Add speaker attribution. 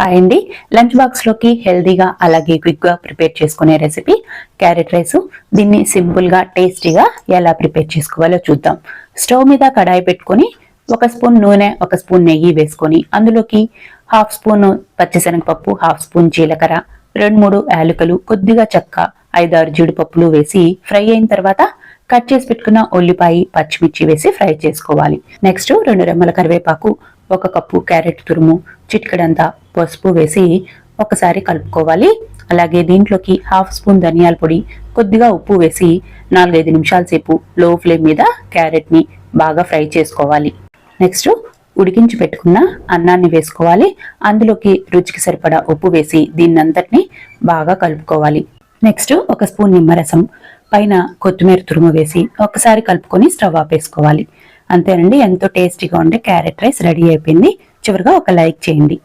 Speaker 1: Hi అండి lunch బాక్స్లోకి హెల్దీగా అలాగే క్విక్గా ప్రిపేర్ చేసుకునే రెసిపీ క్యారెట్ రైస్. దీన్ని సింపుల్గా టేస్టీగా ఎలా ప్రిపేర్ చేసుకోవాలో చూద్దాం. స్టవ్ మీద కడాయి పెట్టుకొని ఒక స్పూన్ నూనె ఒక స్పూన్ నెయ్యి వేసుకొని అందులోకి హాఫ్ స్పూన్ పచ్చిశనగపప్పు హాఫ్ స్పూన్ జీలకర్ర రెండు మూడు యాలకులు కొద్దిగా చెక్క ఐదారు జీడిపప్పులు వేసి ఫ్రై అయిన తర్వాత కట్ చేసి పెట్టుకున్న ఉల్లిపాయ పచ్చిమిర్చి వేసి ఫ్రై చేసుకోవాలి. నెక్స్ట్ రెండు రెమ్మల కరివేపాకు ఒక కప్పు క్యారెట్ తురుము చిటికెడంతా పసుపు వేసి ఒకసారి కలుపుకోవాలి. అలాగే దీంట్లోకి హాఫ్ స్పూన్ ధనియాల పొడి కొద్దిగా ఉప్పు వేసి నాలుగైదు నిమిషాల సేపు లో ఫ్లేమ్ మీద క్యారెట్ని బాగా ఫ్రై చేసుకోవాలి. నెక్స్ట్ ఉడికించి పెట్టుకున్న అన్నాన్ని వేసుకోవాలి. అందులోకి రుచికి సరిపడా ఉప్పు వేసి దీన్నంతటిని బాగా కలుపుకోవాలి. నెక్స్ట్ ఒక స్పూన్ నిమ్మరసం పైన కొత్తిమీర తురుము వేసి ఒకసారి కలుపుకొని స్టవ్ ఆపేసుకోవాలి. అంతేనండి ఎంతో టేస్టీగా ఉండే క్యారెట్ రైస్ రెడీ అయిపోయింది. చివరిగా ఒక లైక్ చేయండి.